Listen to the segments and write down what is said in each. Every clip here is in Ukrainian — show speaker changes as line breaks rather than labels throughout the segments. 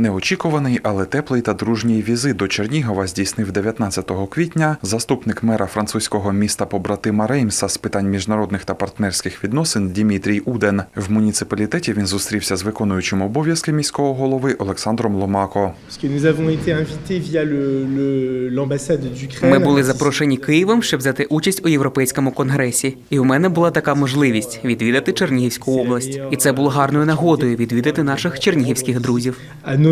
Неочікуваний, але теплий та дружній візит до Чернігова здійснив 19 квітня заступник мера французького міста побратима Реймса з питань міжнародних та партнерських відносин Дімітрій Уден. В муніципалітеті він зустрівся з виконуючим обов'язки міського голови Олександром Ломако.
Ми були запрошені Києвом, щоб взяти участь у європейському конгресі. І у мене була така можливість відвідати Чернігівську область. І це було гарною нагодою відвідати наших чернігівських друзів.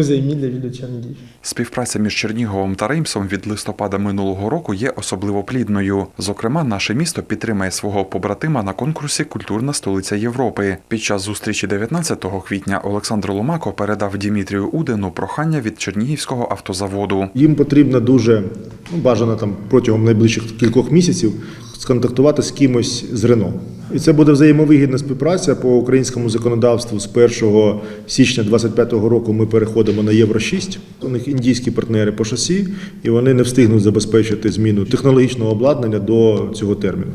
Amis de la ville.
Співпраця між Черніговом та Реймсом від листопада минулого року є особливо плідною. Зокрема, наше місто підтримає свого побратима на конкурсі Культурна столиця Європи. Під час зустрічі 19 квітня Олександр Ломако передав Дімітрію Удену прохання від Чернігівського автозаводу.
Їм потрібно дуже ну, бажано там протягом найближчих кількох місяців сконтактувати з кимось з Рено. І це буде взаємовигідна співпраця по українському законодавству. З 1 січня 2025 року ми переходимо на Євро 6. У них індійські партнери по шасі, і вони не встигнуть забезпечити зміну технологічного обладнання до цього терміну.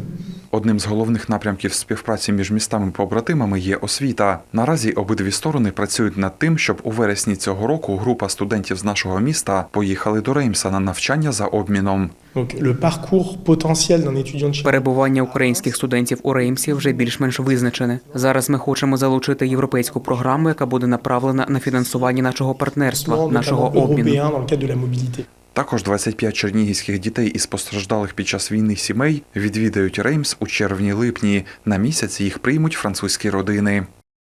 Одним з головних напрямків співпраці між містами-побратимами є освіта. Наразі обидві сторони працюють над тим, щоб у вересні цього року група студентів з нашого міста поїхали до Реймса на навчання за обміном.
Перебування українських студентів у Реймсі вже більш-менш визначене. Зараз ми хочемо залучити європейську програму, яка буде направлена на фінансування нашого партнерства, нашого обміну.
Також 25 чернігівських дітей із постраждалих під час війни сімей відвідають Реймс у червні-липні. На місяць їх приймуть французькі родини.